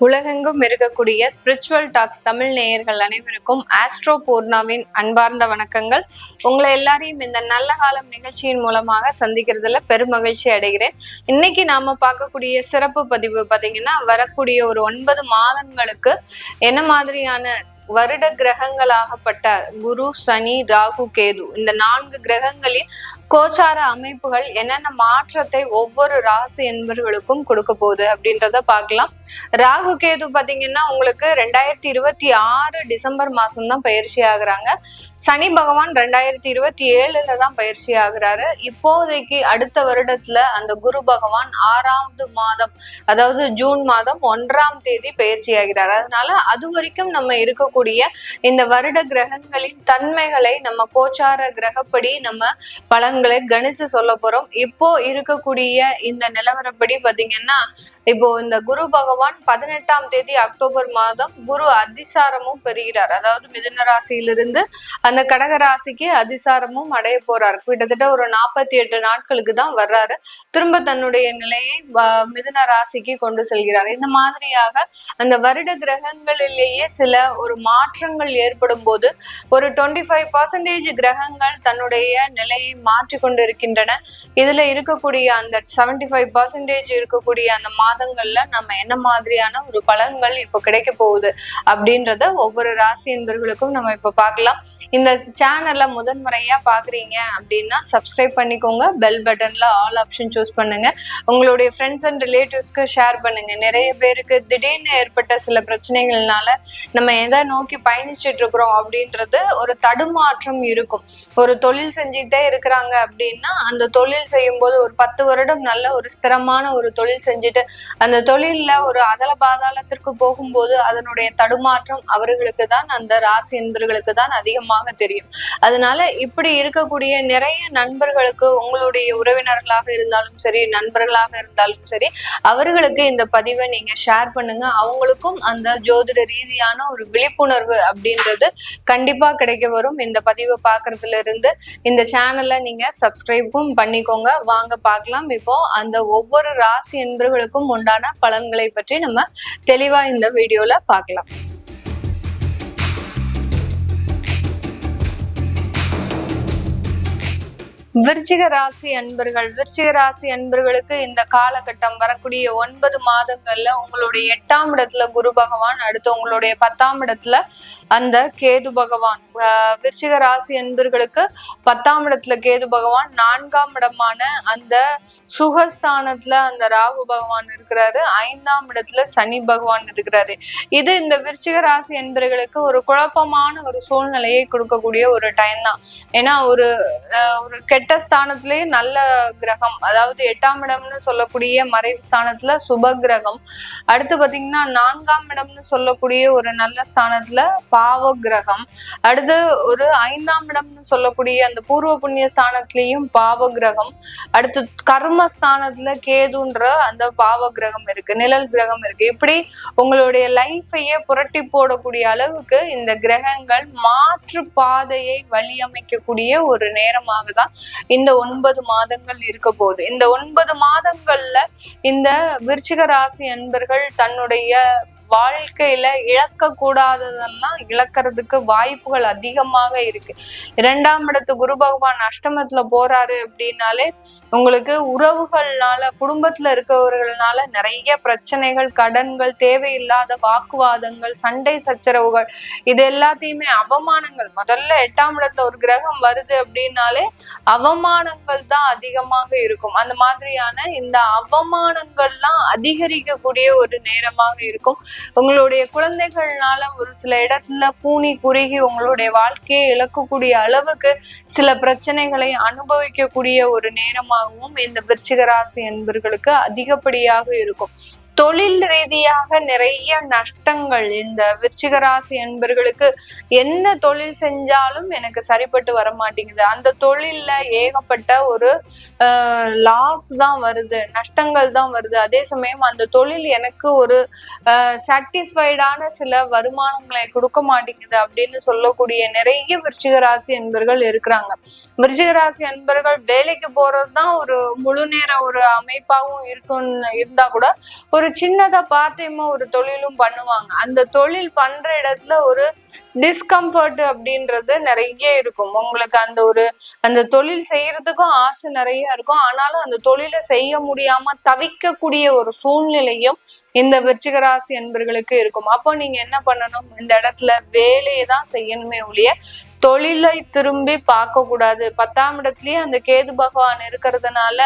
உலகெங்கும் இருக்கக்கூடிய spiritual tax Tamil நேயர்கள் அனைவருக்கும் ஆஸ்ட்ரோ பூர்ணாவின் அன்பார்ந்த வணக்கங்கள். உங்களை எல்லாரையும் இந்த நல்ல காலம் நிகழ்ச்சியின் மூலமாக சந்திக்கிறதுல பெருமகிழ்ச்சி அடைகிறேன். இன்னைக்கு நாம பார்க்கக்கூடிய சிறப்பு பதிவு பாத்தீங்கன்னா வரக்கூடிய ஒரு ஒன்பது மாதங்களுக்கு என்ன மாதிரியான வருட கிரகங்களாகப்பட்ட குரு சனி ராகு கேது இந்த நான்கு கிரகங்களின் கோச்சார அமைப்புகள் என்னென்ன மாற்றத்தை ஒவ்வொரு ராசி என்பவர்களுக்கும் கொடுக்க போகுது அப்படின்றத பார்க்கலாம். ராகு கேது பாத்தீங்கன்னா உங்களுக்கு ரெண்டாயிரத்தி இருபத்தி ஆறு டிசம்பர் மாசம் தான் பயிற்சி ஆகுறாங்க. சனி பகவான் ரெண்டாயிரத்தி இருபத்தி ஏழுல தான் பயிற்சி ஆகுறாரு. இப்போதைக்கு அடுத்த வருடத்துல அந்த குரு பகவான் ஆறாவது மாதம் அதாவது ஜூன் மாதம் ஒன்றாம் தேதி பயிற்சி ஆகிறார். அதனால அது வரைக்கும் நம்ம இருக்கக்கூடிய இந்த வருட கிரகங்களின் தன்மைகளை நம்ம கோச்சார கிரகப்படி நம்ம பலன்களை கணிச்சு சொல்ல போறோம். இப்போ இருக்கக்கூடிய இந்த நிலவரப்படி பாத்தீங்கன்னா இப்போ இந்த குரு பகவான் பதினெட்டாம் தேதி அக்டோபர் மாதம் குரு அதிசாரமும் பெறுகிறார். அதாவது மிதுன ராசியிலிருந்து அந்த கடக ராசிக்கு அதிசாரமும் அடைய போறாரு. கிட்டத்தட்ட ஒரு நாற்பத்தி எட்டு நாட்களுக்கு தான் வர்றாரு. திரும்ப தன்னுடைய நிலையை வ- மிதுன ராசிக்கு கொண்டு செல்கிறார். இந்த மாதிரியாக அந்த வருட கிரகங்களிலேயே சில ஒரு மாற்றங்கள் ஏற்படும் போது ஒரு டுவெண்ட்டி ஃபைவ் பர்சன்டேஜ் கிரகங்கள் தன்னுடைய நிலையை மாற்றி கொண்டு இருக்கின்றன இதுல இருக்கக்கூடிய அந்த செவன்டி ஃபைவ் பர்சன்டேஜ் இருக்கக்கூடிய அந்த மாதங்கள்ல நம்ம என்ன மாதிரியான ஒரு பலன்கள் இப்போ கிடைக்க போகுது அப்படின்றத ஒவ்வொரு ராசி என்பர்களுக்கும் நம்ம இப்ப பார்க்கலாம். இந்த சேனல்ல முதன்முறையா பாக்குறீங்க அப்படின்னா சப்ஸ்கிரைப் பண்ணிக்கோங்க. பெல் பட்டன்ல ஆல் ஆப்ஷன் சூஸ் பண்ணுங்க. உங்களுடைய ஃப்ரெண்ட்ஸ் அண்ட் ரிலேட்டிவ்ஸ்க்கு ஷேர் பண்ணுங்க. நிறைய பேருக்கு திடீர்னு ஏற்பட்ட சில பிரச்சனைகள்னால நம்ம எதை நோக்கி பயணிச்சுட்டு இருக்கிறோம் அப்படின்றது ஒரு தடுமாற்றம் இருக்கும். ஒரு தொழில் செஞ்சுக்கிட்டே இருக்கிறாங்க அப்படின்னா அந்த தொழில் செய்யும் போது ஒரு பத்து வருடம் நல்ல ஒரு ஸ்திரமான ஒரு தொழில் செஞ்சுட்டு அந்த தொழில்ல ஒரு அதல பாதாளத்திற்கு போகும்போது அதனுடைய தடுமாற்றம் அவர்களுக்கு தான் அந்த ராசி என்பர்களுக்கு தான் அதிகமாக தெரியும். அதனால இப்படி இருக்கக்கூடிய நிறைய நண்பர்களுக்கு உங்களுடைய உறவினர்களாக இருந்தாலும் சரி நண்பர்களாக இருந்தாலும் சரி அவர்களுக்கு இந்த பதிவை நீங்க ஷேர் பண்ணுங்க. அவங்களுக்கும் அந்த ஜோதிட ரீதியான ஒரு விழிப்புணர்வு அப்படின்றது கண்டிப்பா கிடைக்க வரும். இந்த பதிவை பாக்குறதுல இருந்து இந்த சேனலை நீங்க சப்ஸ்கிரைபும் பண்ணிக்கோங்க. வாங்க பார்க்கலாம். இப்போ அந்த ஒவ்வொரு ராசி என்பர்களுக்கும் உண்டான பலன்களை பற்றி நம்ம தெளிவா இந்த வீடியோல பார்க்கலாம். விருச்சிக ராசி அன்பர்கள் விருச்சிக ராசி அன்பர்களுக்கு இந்த காலகட்டம் வரக்கூடிய ஒன்பது மாதங்கள்ல உங்களுடைய எட்டாம் இடத்துல குரு பகவான் அடுத்து உங்களுடைய பத்தாம் இடத்துல அந்த கேது பகவான். விருச்சிக ராசி அன்பர்களுக்கு பத்தாம் இடத்துல கேது பகவான் நான்காம் இடமான அந்த சுகஸ்தானத்துல அந்த ராகு பகவான் இருக்கிறாரு. ஐந்தாம் இடத்துல சனி பகவான் இருக்கிறாரு. இது இந்த விருச்சிக ராசி என்பர்களுக்கு ஒரு குழப்பமான ஒரு சூழ்நிலையை கொடுக்கக்கூடிய ஒரு டைம் தான். ஏன்னா ஒரு ஒரு கெட்ட ஸ்தானத்திலேயே நல்ல கிரகம் அதாவது எட்டாம் இடம்னு சொல்லக்கூடிய மறைவு ஸ்தானத்துல சுப கிரகம். அடுத்து பாத்தீங்கன்னா நான்காம் இடம்னு சொல்லக்கூடிய ஒரு நல்ல ஸ்தானத்துல பாவ கிரகம். அடுத்து ஒரு ஐந்தாம் இடம்னு சொல்லக்கூடிய அந்த பூர்வ புண்ணிய ஸ்தானத்திலையும் பாவ கிரகம். அடுத்து கர்ம ஸ்தானத்துல கேதுன்ற அந்த பாவ கிரகம் இருக்கு நிழல் கிரகம் இருக்கு. இப்படி உங்களுடைய லைஃபையே புரட்டி போடக்கூடிய அளவுக்கு இந்த கிரகங்கள் மாற்று பாதையை வழியமைக்கக்கூடிய ஒரு நேரமாக தான் இந்த ஒன்பது மாதங்கள் இருக்க போகுது இந்த ஒன்பது மாதங்கள்ல இந்த விருச்சிக ராசி அன்பர்கள் தன்னுடைய வாழ்க்கையில இழக்க கூடாததெல்லாம் இழக்கிறதுக்கு வாய்ப்புகள் அதிகமாக இருக்கு. இரண்டாம் இடத்து குரு பகவான் அஷ்டமத்துல போறாரு அப்படின்னாலே உங்களுக்கு உறவுகள்னால குடும்பத்துல இருக்கவர்கள்னால நிறைய பிரச்சனைகள் கடன்கள் தேவையில்லாத வாக்குவாதங்கள் சண்டை சச்சரவுகள் இது எல்லாத்தையுமே அவமானங்கள். முதல்ல எட்டாம் இடத்துல ஒரு கிரகம் வருது அப்படின்னாலே அவமானங்கள் தான் அதிகமாக இருக்கும். அந்த மாதிரியான இந்த அவமானங்கள்லாம் அதிகரிக்கக்கூடிய ஒரு நேரமாக இருக்கும். உங்களுடைய குழந்தைகள்னால ஒரு சில இடத்துல பூனி குறுகி உங்களுடைய வாழ்க்கையை இழக்கக்கூடிய அளவுக்கு சில பிரச்சனைகளை அனுபவிக்கக்கூடிய ஒரு நேரமாகவும் இந்த விருச்சிகராசி என்பவர்களுக்கு என்பர்களுக்கு அதிகப்படியாக இருக்கும். தொழில் ரீதியாக நிறைய நஷ்டங்கள். இந்த விருச்சிக ராசி என்பர்களுக்கு என்ன தொழில் செஞ்சாலும் எனக்கு சரிப்பட்டு வர மாட்டேங்குது அந்த தொழில்ல ஏகப்பட்ட ஒரு லாஸ் தான் வருது. நஷ்டங்கள் தான் வருது. அதே சமயம் அந்த தொழில் எனக்கு ஒரு சாட்டிஸ்ஃபைடான சில வருமானங்களை கொடுக்க மாட்டேங்குது அப்படின்னு சொல்லக்கூடிய நிறைய விருச்சிக ராசி என்பர்கள் இருக்கிறாங்க. விருச்சிக ராசி என்பர்கள் வேலைக்கு போறது தான் ஒரு முழு நேர ஒரு அமைப்பாகவும் இருக்குன்னு இருந்தா கூட ஒரு ஒரு சின்னதா பார்ட் டைமா ஒரு தொழிலும் பண்ணுவாங்க. அந்த தொழில் பண்ற இடத்துல ஒரு டிஸ்கம்ஃபர்ட் அப்படின்றது நிறைய இருக்கும். உங்களுக்கு அந்த ஒரு அந்த தொழில் செய்யறதுக்கும் ஆசை நிறைய இருக்கும். ஆனாலும் அந்த தொழிலை செய்ய முடியாம தவிக்கக்கூடிய ஒரு சூழ்நிலையும் இந்த விருச்சிகராசி என்பர்களுக்கு இருக்கும். அப்போ நீங்க என்ன பண்ணணும்? இந்த இடத்துல வேலையை தான் செய்யணுமே ஒழிய தொழிலை திரும்பி பார்க்க கூடாது பத்தாம் இடத்துலயே அந்த கேது பகவான் இருக்கிறதுனால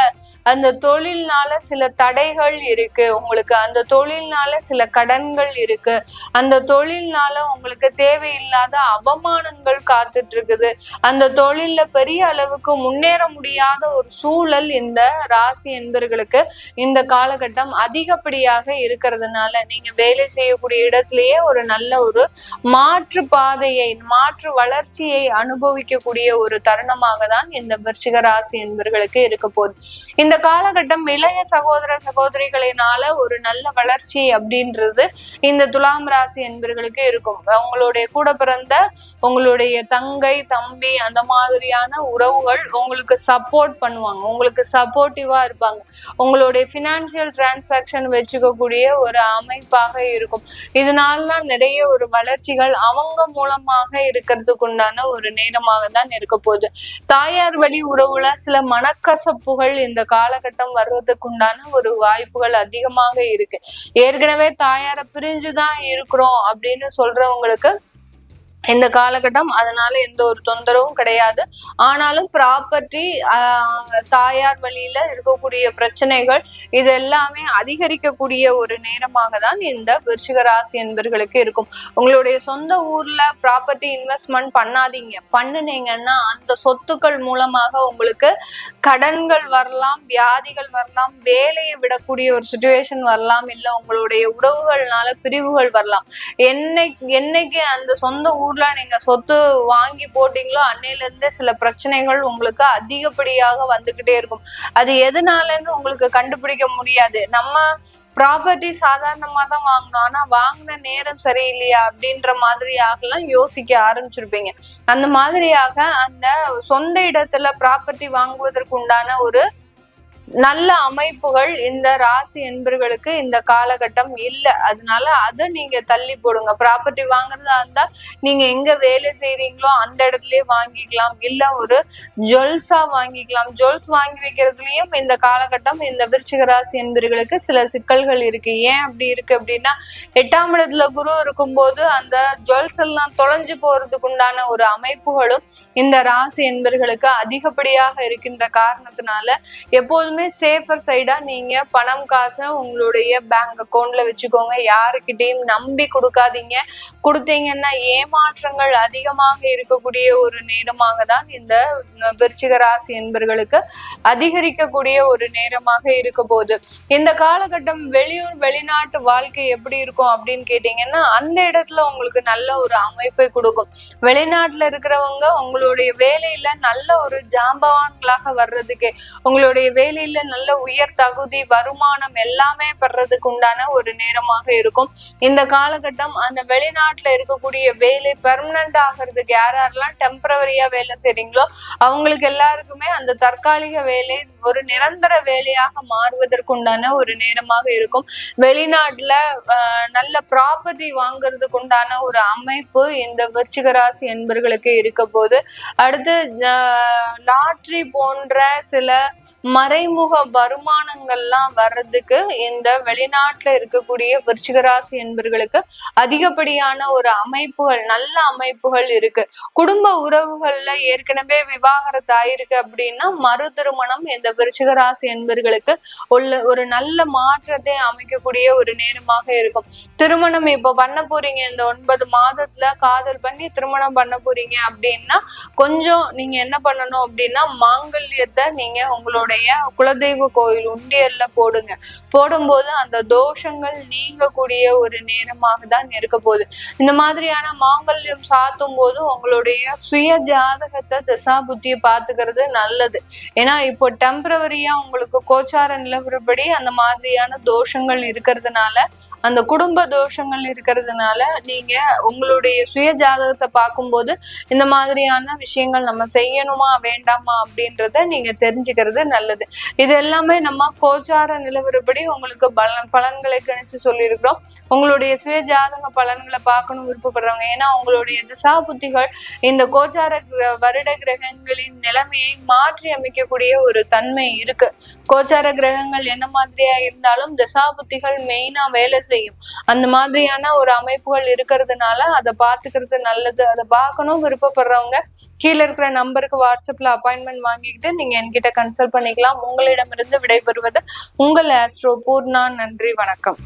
அந்த தொழில்னால சில தடைகள் இருக்கு. உங்களுக்கு அந்த தொழில்னால சில கடன்கள் இருக்கு. அந்த தொழில்னால உங்களுக்கு தேவையில்லாத அவமானங்கள் காத்துட்டு இருக்குது அந்த தொழில்ல பெரிய அளவுக்கு முன்னேற முடியாத ஒரு சூழல் இந்த ராசி என்பர்களுக்கு இந்த காலகட்டம் அதிகப்படியாக இருக்கிறதுனால நீங்க வேலை செய்யக்கூடிய இடத்திலேயே ஒரு நல்ல ஒரு மாற்று பாதையை மாற்று வளர்ச்சியை அனுபவிக்கக்கூடிய ஒரு தருணமாக தான் இந்த விருச்சிக ராசி என்பர்களுக்கு இருக்க போகுது இந்த காலகட்டம் இளைய சகோதர சகோதரிகளினால ஒரு நல்ல வளர்ச்சி அப்படின்றது இந்த துலாம் ராசி என்பர்களுக்கு இருக்கும். உங்களுடைய கூட பிறந்த உங்களுடைய தங்கை தம்பி அந்த மாதிரியான உறவுகள் உங்களுக்கு சப்போர்ட் பண்ணுவாங்க. உங்களுக்கு சப்போர்ட்டிவா இருப்பாங்க. உங்களுடைய பினான்சியல் டிரான்சாக்ஷன் வச்சுக்கக்கூடிய ஒரு அமைப்பாக இருக்கும். இதனாலலாம் நிறைய ஒரு வளர்ச்சிகள் அவங்க மூலமாக இருக்கிறதுக்கு உண்டான ஒரு நேரமாக தான் இருக்க போகுது. தாயார் வழி உறவுல சில மனக்கசப்புகள் இந்த காலகட்டம் வர்றதுக்கு உண்டான ஒரு வாய்ப்புகள் அதிகமாக இருக்கு. ஏற்கனவே தாயாரை பிரிஞ்சுதான் இருக்கிறோம் அப்படின்னு சொல்றவங்களுக்கு இந்த காலகட்டம் அதனால எந்த ஒரு தொந்தரவும் கிடையாது. ஆனாலும் ப்ராப்பர்ட்டி தாயார் வழியில இருக்கக்கூடிய பிரச்சனைகள் இது எல்லாமே அதிகரிக்கக்கூடிய ஒரு நேரமாக தான் இந்த விருச்சிக ராசி என்பர்களுக்கு இருக்கும். உங்களுடைய சொந்த ஊர்ல ப்ராப்பர்ட்டி இன்வெஸ்ட்மெண்ட் பண்ணாதீங்க. பண்ணுனீங்கன்னா அந்த சொத்துக்கள் மூலமாக உங்களுக்கு கடன்கள் வரலாம் வியாதிகள் வரலாம் வேலையை விடக்கூடிய ஒரு சுச்சுவேஷன் வரலாம் இல்லை உங்களுடைய உறவுகள்னால பிரிவுகள் வரலாம். என்னை என்னைக்கு அந்த சொந்த ஊர்ல நீங்க சொத்து வாங்கி போட்டீங்களோ? அன்னையில இருந்தே சில பிரச்சனைகள் உங்களுக்கு அதிகப்படியாக வந்துகிட்டே இருக்கும். அது எதனாலன்னு உங்களுக்கு கண்டுபிடிக்க முடியாது. நம்ம ப்ராப்பர்ட்டி சாதாரணமா தான் வாங்கணும். ஆனா வாங்கின நேரம் சரியில்லையா? அப்படின்ற மாதிரியாகலாம் யோசிக்க ஆரம்பிச்சிருப்பீங்க. அந்த மாதிரியாக அந்த சொந்த இடத்துல ப்ராப்பர்ட்டி வாங்குவதற்கு உண்டான ஒரு நல்ல அமைப்புகள் இந்த ராசி என்பர்களுக்கு இந்த காலகட்டம் இல்லை. அதனால அதை நீங்க தள்ளி போடுங்க. ப்ராப்பர்ட்டி வாங்குறதா இருந்தா நீங்க எங்க வேலை செய்றீங்களோ அந்த இடத்துலயே வாங்கிக்கலாம். இல்ல ஒரு ஜுவல்ஸா வாங்கிக்கலாம். ஜுவல்ஸ் வாங்கி வைக்கிறதுலயும் இந்த காலகட்டம் இந்த விருச்சிக ராசி என்பர்களுக்கு சில சிக்கல்கள் இருக்கு. ஏன் அப்படி இருக்கு அப்படின்னா எட்டாம் இடத்துல குரு இருக்கும்போது அந்த ஜுவல்ஸ் எல்லாம் தொலைஞ்சு போறதுக்கு உண்டான ஒரு அமைப்புகளும் இந்த ராசி என்பர்களுக்கு அதிகப்படியாக இருக்கின்ற காரணத்தினால எப்போதுமே எப்பவுமே சேஃபர் சைடா நீங்க பணம் காசை உங்களுடைய பேங்க் அக்கௌண்ட்ல வச்சுக்கோங்க. யாருக்கிட்டையும் நம்பி கொடுக்காதீங்க. கொடுத்தீங்கன்னா ஏமாற்றங்கள் அதிகமாக இருக்கக்கூடிய ஒரு நேரமாக தான் இந்த விருச்சிக ராசி என்பர்களுக்கு அதிகரிக்கக்கூடிய ஒரு நேரமாக இருக்க போது இந்த காலகட்டம் வெளியூர் வெளிநாட்டு வாழ்க்கை எப்படி இருக்கும் அப்படின்னு கேட்டீங்கன்னா அந்த இடத்துல உங்களுக்கு நல்ல ஒரு அமைப்பை கொடுக்கும். வெளிநாட்டுல இருக்கிறவங்க உங்களுடைய வேலையில நல்ல ஒரு ஜாம்பவான்களாக வர்றதுக்கு உங்களுடைய வேலையில வேலையில நல்ல உயர் தகுதி வருமானம் எல்லாமே பெறதுக்கு உண்டான ஒரு நேரமாக இருக்கும். இந்த காலகட்டம் அந்த வெளிநாட்டுல இருக்கக்கூடிய வேலை பெர்மனண்ட் ஆகிறதுக்கு யார் யாரெல்லாம் டெம்பரவரியா வேலை செய்றீங்களோ அவங்களுக்கு எல்லாருக்குமே அந்த தற்காலிக வேலை ஒரு நிரந்தர வேலையாக மாறுவதற்கு உண்டான ஒரு நேரமாக இருக்கும். வெளிநாட்டுல நல்ல ப்ராப்பர்ட்டி வாங்குறதுக்கு உண்டான ஒரு அமைப்பு இந்த விருச்சிகராசி என்பர்களுக்கு இருக்க போது அடுத்து லாட்ரி போன்ற சில மறைமுக வருமானங்கள்லாம் வர்றதுக்கு இந்த வெளிநாட்டுல இருக்கக்கூடிய விருச்சிகராசி என்பர்களுக்கு அதிகப்படியான ஒரு அமைப்புகள் நல்ல அமைப்புகள் இருக்கு. குடும்ப உறவுகள்ல ஏற்கனவே விவாகரத்து ஆயிருக்கு அப்படின்னா மறு திருமணம் இந்த விருச்சிகராசி என்பர்களுக்கு உள்ள ஒரு நல்ல மாற்றத்தை அமைக்கக்கூடிய ஒரு நேரமாக இருக்கும். திருமணம் இப்ப பண்ண போறீங்க இந்த ஒன்பது மாதத்துல காதல் பண்ணி திருமணம் பண்ண போறீங்க அப்படின்னா கொஞ்சம் நீங்க என்ன பண்ணணும் அப்படின்னா மாங்கல்யத்தை நீங்க உங்களோட உங்களுடைய குலதெய்வ கோயில் உண்டியல்ல போடுங்க. போடும்போது அந்த தோஷங்கள் நீங்கக்கூடிய ஒரு நேரமாக தான் இருக்க போகுது. இந்த மாதிரியான மாங்கல்யம் சாத்தும் போது உங்களுடைய சுய ஜாதகத்தை திசா புத்தியை பாத்துக்கிறது நல்லது. ஏன்னா இப்போ டெம்பரவரியா உங்களுக்கு கோச்சார நிலவரப்படி அந்த மாதிரியான தோஷங்கள் இருக்கிறதுனால அந்த குடும்ப தோஷங்கள் இருக்கிறதுனால நீங்க உங்களுடைய சுய ஜாதகத்தை பார்க்கும்போது இந்த மாதிரியான விஷயங்கள் நம்ம செய்யணுமா வேண்டாமா அப்படின்றத நீங்க தெரிஞ்சுக்கிறது நல்லது. இது எல்லாமே நம்ம கோச்சார நிலவரப்படி உங்களுக்கு பலன் பலன்களை கணிச்சு சொல்லியிருக்கிறோம். உங்களுடைய சுய ஜாதக பலன்களை பார்க்கணும் விருப்பப்படுறவங்க. ஏன்னா உங்களுடைய திசா புத்திகள் இந்த கோச்சார கிர- வருட கிரகங்களின் நிலைமையை மாற்றி அமைக்கக்கூடிய ஒரு தன்மை இருக்கு. கோச்சார கிரகங்கள் என்ன மாதிரியா இருந்தாலும் திசா புத்திகள் மெயினா வேலை செய்யும். அந்த மாதிரியான ஒரு அமைப்புகள் இருக்கிறதுனால அதை பார்த்துக்கிறது நல்லது. அதை பார்க்கணும் விருப்பப்படுறவங்க கீழே இருக்கிற நம்பருக்கு வாட்ஸ்அப்ல அப்பாயின்மெண்ட் வாங்கிக்கிட்டு நீங்க என்கிட்ட கன்சல்ட் பண்ணிக்கலாம். உங்களிடமிருந்து விடைபெறுவது உங்கள் ஆஸ்ட்ரோ பூர்ணா நன்றி வணக்கம்.